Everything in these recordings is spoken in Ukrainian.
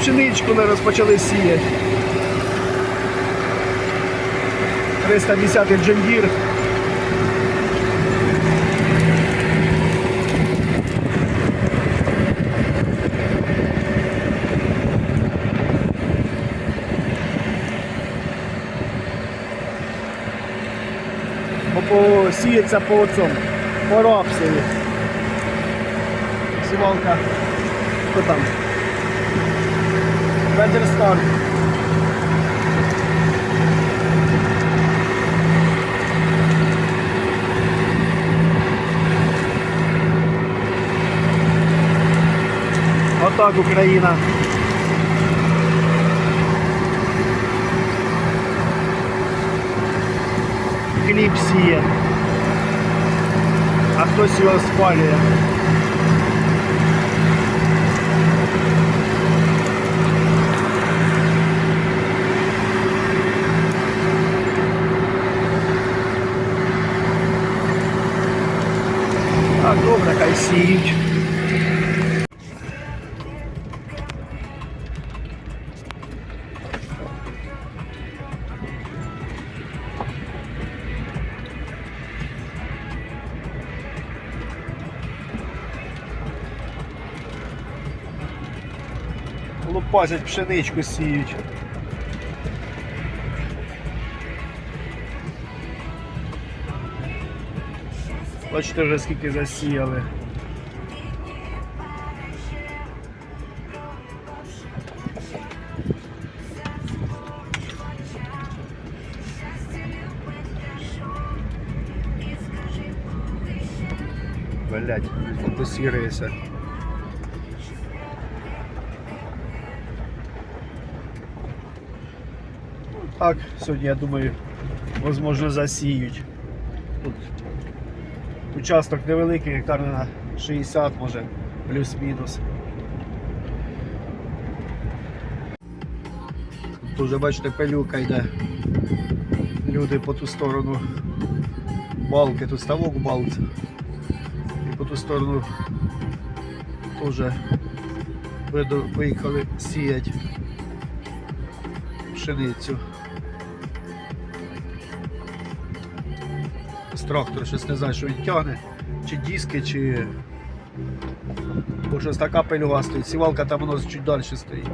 пшеничку ми розпочали сіяти. 310 джендір. Посіється по цьому, по рапсові. Сівалка. Хто там? Ветерстар. Отак Україна. Хліб сіє. А хтось його спалює. Так, добре, хай сіють. Лупасять пшеничку сіють. Бачите вже скільки засіяли. Блять, фотосірується. Так, сьогодні, я думаю, возможно, засіють. Тут участок невеликий, гектар на 60, може, плюс-мінус. Тут вже бачите, пилюка йде. Люди по ту сторону балки, тут ставок в балці. І по ту сторону теж видно, поїхали сіять пшеницю. З трактора щось не знаю, що він тягне, чи диски, чи. Бо щось така пильова стоїть. Сівалка там воно чуть далі стоїть.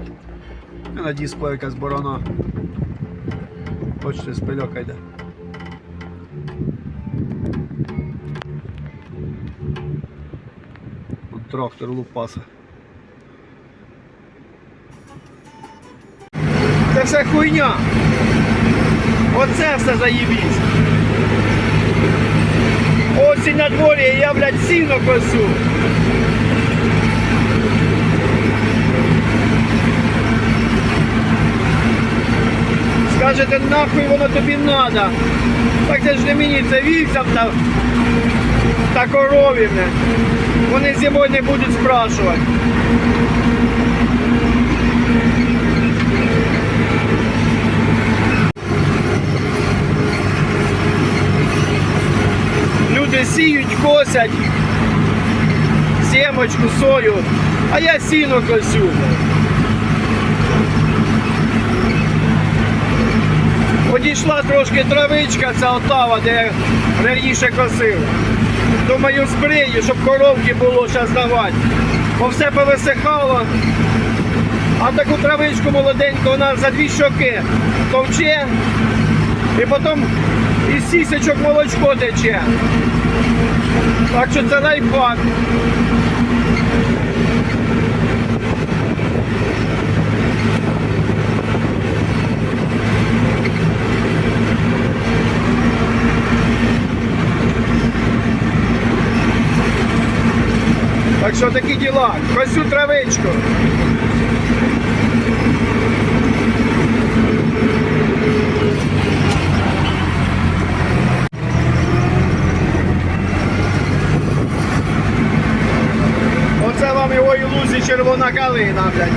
І на диску якась борона. Бачите, з пильока йде. От Трактор лупаса. Це все хуйня. Оце все заїбісь. Осінь на дворі, я, блядь, сіно косю. Скажете, нахуй воно тобі надо. Так це ж не мені, це вівцям та, та корові. Вони зимою не будуть спрашувати. Люди сіють, косять семочку, сою, а я сіно косю. Одійшла трошки травичка, ця отава, де я раніше косив. Думаю, спрею, щоб коровки було зараз давати. Бо все повисихало. А таку травичку молоденьку вона за дві щоки товче. І потім із сісечок молочко тече. Так що це лайфхак. Так що такі діла. Косю травичку. червона калина, блядь.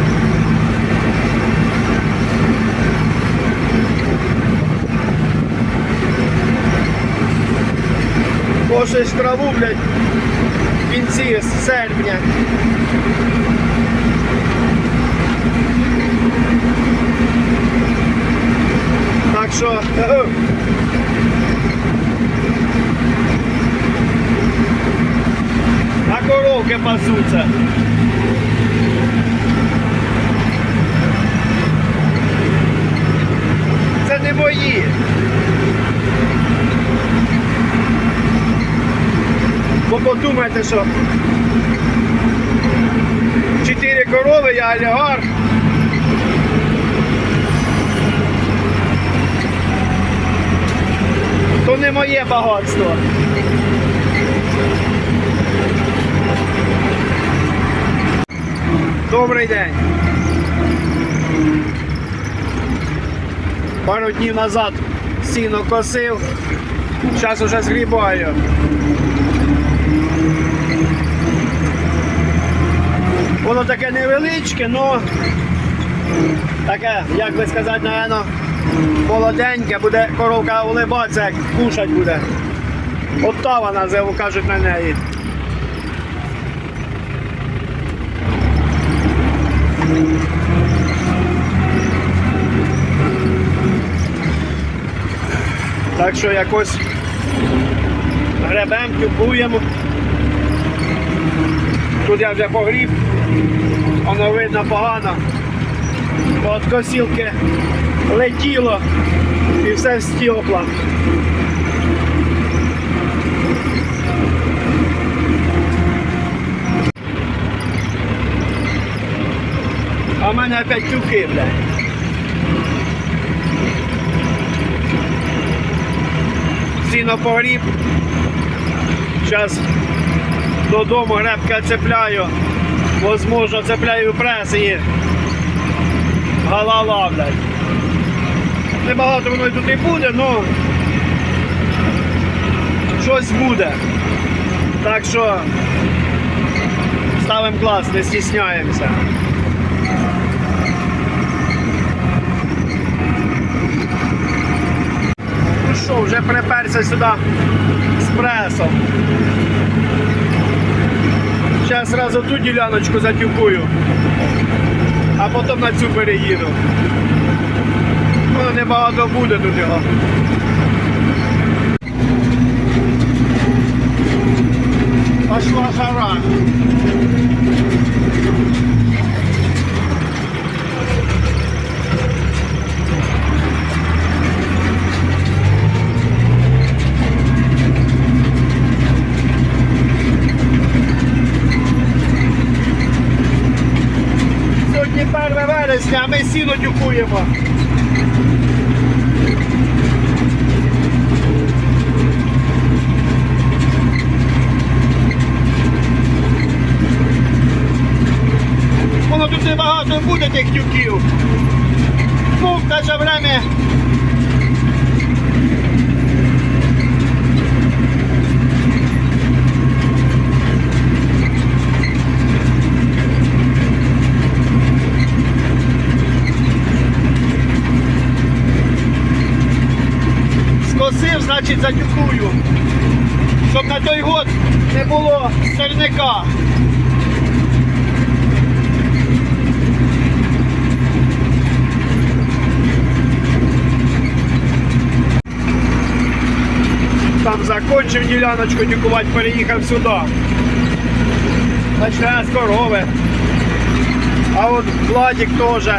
Кошиш траву, блядь, в кінці серпня. Так що... А коровки пасуться. Бо подумайте, що чотири корови, я олігарх. То не моє багатство. Добрий день. Пару днів назад сіно косив, зараз уже згрібаю. Воно таке невеличке, але таке, як би сказати, напевно, молоденьке, буде коровка улибатися, як кушать буде. Оттава називу кажуть на неї. Так що якось гребем, тюкуємо. Тут я вже погріб, воно видно погано. От косілки летіло і все стіопло. А в мене опять тюки, блядь. Сіно погріб. Зараз додому гребка цепляю. Возможно, цепляю прес і голова, блядь. Небагато воно тут і буде, але щось буде. Так що ставимо клас, не стісняємося. Ну що, вже приперся сюди з пресом. Зараз одразу ту діляночку затюкую, а потім на цю переїду. Ну, небагато буде тут його. Вересня, а ми сіно дюкуємо. Воно тут небагато буде тих тюків. Ну, в те же время. Значить затюкую. Щоб на той год не було сорняка. Там закончив діляночку тюкувати, переїхав сюди. Почне з корови. А от Владик теж,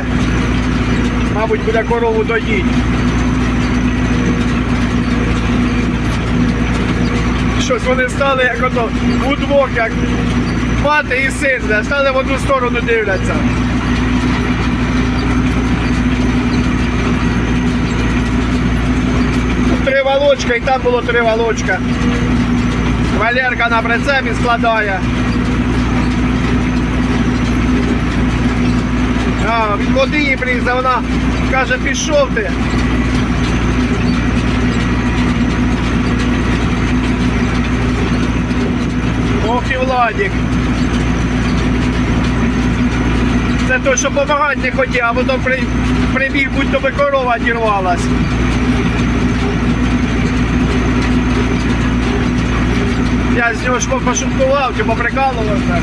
мабуть, буде корову доїть. Щось вони стали як ото удвох, як мати і син, стали в одну сторону дивляться. Три волочка і там було три волочка. Валерка на прицепі складає. А, від води їй приїздила, вона каже, пішов ти. Ох Владик. Це той, що допомагати не хотів, а потім при, прибіг, будь то би корова дірвалась. Я з нього ж пошуткував, чи поприкалувався.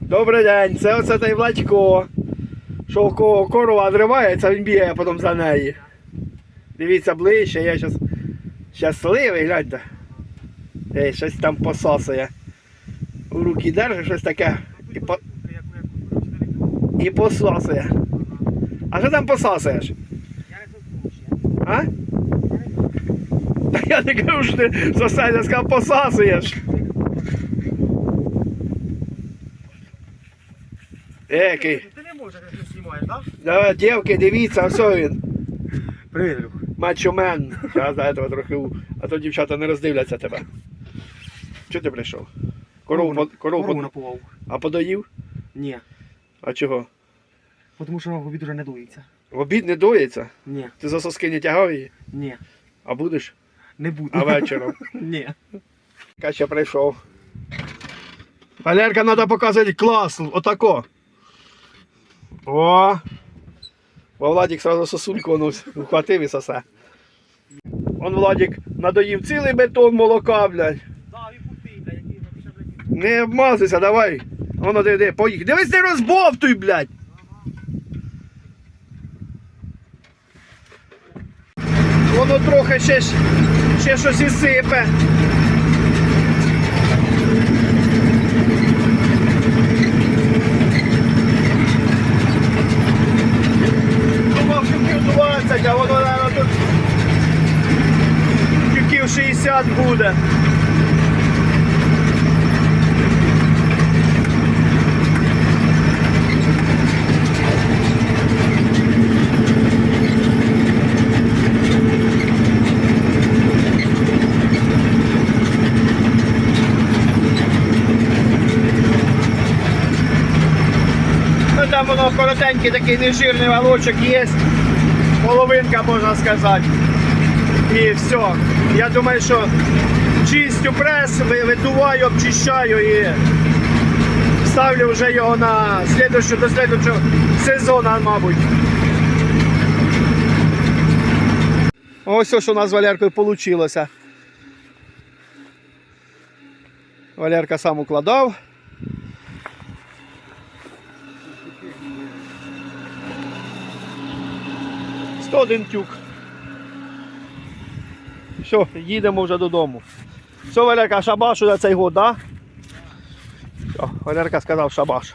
Добрий день, це оце той Владько. Що корова відривається, він бігає потім за неї. Дивіться ближче, я зараз щасливий, гляньте. Ей, щось там пососує. У руки держить щось таке і, по... і пососує. А що там пососуєш? А? Та я не кажу, що ти сосед, я сказав, посасуєш. Екий. Ти не можеш, як ти знімаєш, так? Давай, дівки, дивіться, все він. Привіт, Люх. Мачомен. Зараз до этого трохи, у- а то дівчата не роздивляться тебе. Чого ти прийшов? Корову, корову, Корову по- напував. а подоїв? Ні. А чого? Тому що в обід уже не дується. В обід не доїться? Ні. Ти за соски не тягав її? Ні. А будеш? Не буду. А вечором? Ні. Кача прийшов. Валерка, треба показувати клас. Отако. О! Бо Владик сразу сосульку ну, вхватив і сосе. Он Владик надоїв цілий бетон молока, блядь. Не обмазуйся, давай. Воно диви, поїхав. Дивись, не розбовтуй, блядь. Воно трохи ще, ще щось і сипе. А воно, наверное, тут тюків 60 буде. Ну там воно коротенький такий нежирний волочок є. Половинка можна сказати. І все. Я думаю, що чистю прес, ви- видуваю, обчищаю і ставлю вже його на слідуючу, до слідуючого сезону, мабуть. Ось ось у нас з Валеркою вийшло. Валерка сам укладав. Один тюк. Все, їдемо вже додому. Все, Валерка, шабашу за цей год, да? Валерка сказав шабаш.